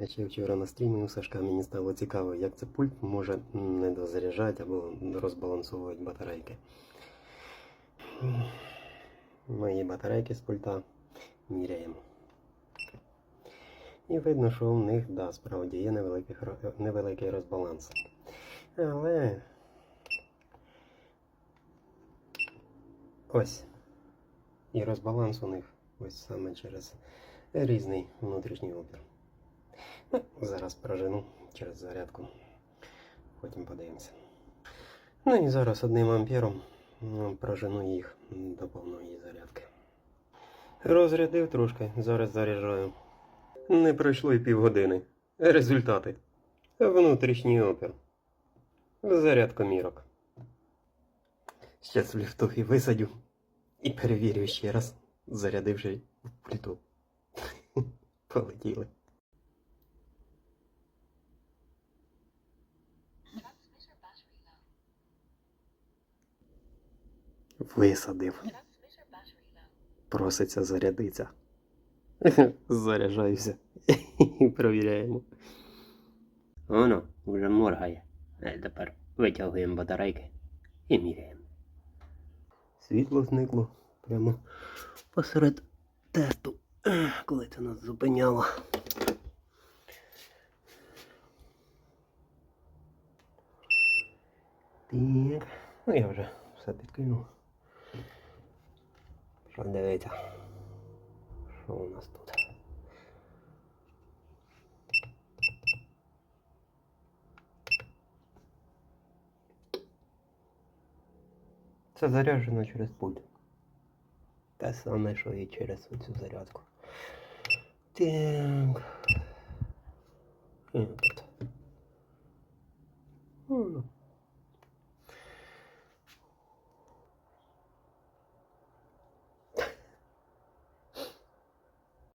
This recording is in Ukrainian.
Я ще вчора на стрімі у Сашка мені стало цікаво, як це пульт може не дозаряджати або розбалансовувати батарейки. Мої батарейки з пульта міряємо. І видно, що у них, да, справді є невеликий, невеликий розбаланс. Але ось. І розбаланс у них ось саме через різний внутрішній опір. Зараз прожену через зарядку. Потім подивимося. Ну і зараз одним ампером ну, прожену їх до повної зарядки. Розрядив трошки, зараз заряджаю. Не пройшло й півгодини. Результати. Внутрішній опір. Зарядка мірок. Зараз в ліфтові висадю і перевірю ще раз, зарядивши плиту. Полетіли. Висадив. Проситься зарядиться. Заряджаюся. Провіряємо. Воно вже моргає. Е, Тепер витягуємо батарейки і міряємо. Світло зникло прямо посеред тесту, коли це нас зупиняло. Так. Ну я вже все підкинув. Що дивиться? Що у нас тут? Це заряджено через пульт. Те саме, що і через цю зарядку. Так. Ну,